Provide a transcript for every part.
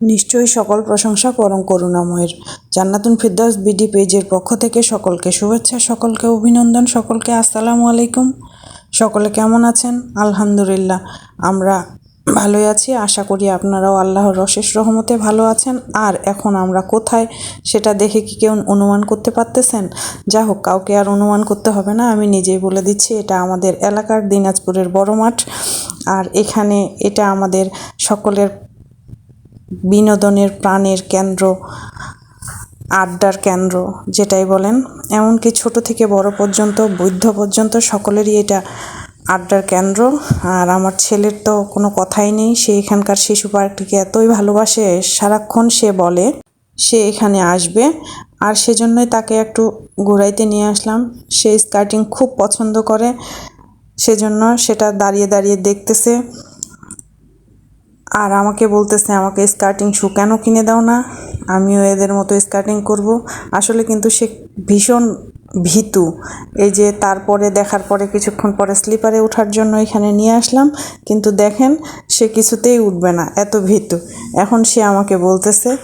নিশ্চয়ই সকল প্রশংসা পরম করুণাময়ের। জান্নাতুন ফিরদাউস বিডি পেজের পক্ষ থেকে সকলকে শুভেচ্ছা, সকলকে অভিনন্দন, সকলকে আসসালামু আলাইকুম। সকলে কেমন আছেন? আলহামদুলিল্লাহ, আমরা ভালোই আছি। আশা করি আপনারাও আল্লাহর অশেষ রহমতে ভালো আছেন। আর এখন আমরা কোথায় সেটা দেখে কি কেউ অনুমান করতে পারতেছেন? যা হোক, কাউকে আর অনুমান করতে হবে না। আমি নিজেই বলে দিচ্ছি, এটা আমাদের এলাকার দিনাজপুরের বড় মাঠ। আর এখানে এটা আমাদের সকলের বিনোদনের প্রাণের কেন্দ্র, আড্ডার কেন্দ্র যেটাই বলেন, এমনকি ছোট থেকে বড় পর্যন্ত, বৃদ্ধ পর্যন্ত সকলেরই এটা আড্ডার কেন্দ্র। আর আমার ছেলের তো কোনো কথাই নেই, সে এখানকার শিশু পার্কটিকে এতই ভালোবাসে, সারাক্ষণ সে বলে সে এখানে আসবে। আর সেজন্যই তাকে একটু ঘুরাইতে নিয়ে আসলাম। সে স্কার্টিং খুব পছন্দ করে, সেজন্য সেটা দাঁড়িয়ে দাঁড়িয়ে দেখতেছে। আর আমাকে বলতেছে, আমাকে স্কার্টিং শু কেন কিনে দাও না? আমিও এদের মতো স্কার্টিং করব। আসলে কিন্তু সে ভীষণ ভীতু। এই যে তারপরে দেখার পরে, কিছুক্ষণ পরে স্লিপারে ওঠার জন্য এখানে নিয়ে আসলাম। কিন্তু দেখেন, সে কিছুতেই উঠবে না, এত ভীতু। এখন সে আমাকে বলতেছে,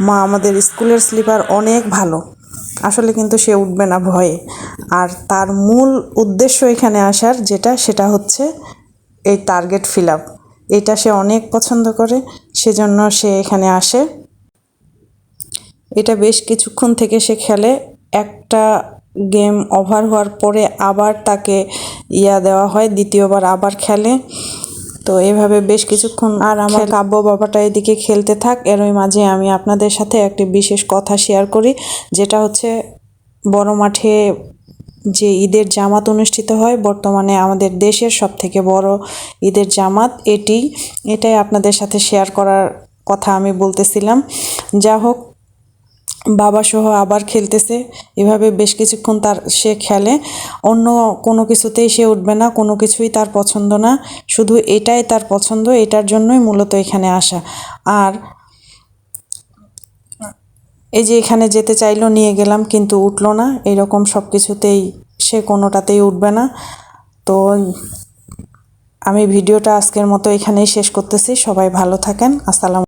মা, আমাদের স্কুলের স্লিপার অনেক ভালো। আসলে কিন্তু সে উঠবে না ভয়ে। আর তার মূল উদ্দেশ্য এখানে আসার যেটা, সেটা হচ্ছে এই টার্গেট ফিল আপ এটা সে অনেক পছন্দ করে সেজন্য সে এখানে আসে। এটা বেশ কিছুক্ষণ থেকে সে খেলে। একটা গেম ওভার হওয়ার পরে আবার তাকে ইয়া দেওয়া হয় দ্বিতীয়বার আবার খেলে। তো এভাবে বেশ কিছুক্ষণ আর আমার কাব্য বাবাটা এদিকে খেলতে থাক এরই মাঝে আমি আপনাদের সাথে একটি বিশেষ কথা শেয়ার করি যেটা হচ্ছে বড় মাঠে যে ঈদের জামাত অনুষ্ঠিত হয়, বর্তমানে আমাদের দেশের সব থেকে বড় ঈদের জামাত এটি। এটাই আপনাদের সাথে শেয়ার করার কথা আমি বলতেছিলাম। যা হোক বাবা সহ আবার খেলতেছে, এভাবে বেশ কিছুক্ষণ তার সে খেলে। অন্য কোনো কিছুতেই সে উঠবে না, কোনো কিছুই তার পছন্দ না। শুধু এটাই তার পছন্দ, এটার জন্যই মূলত এখানে আসা। আর এই যে এখানে যেতে চাইলো, নিয়ে গেলাম, কিন্তু উঠল না। এরকম সব কিছুতেই সে কোনোটাতেই উঠবে না। তো আমি ভিডিওটা আজকের মতো এখানেই শেষ করতেছি। সবাই ভালো থাকেন। আসসালাম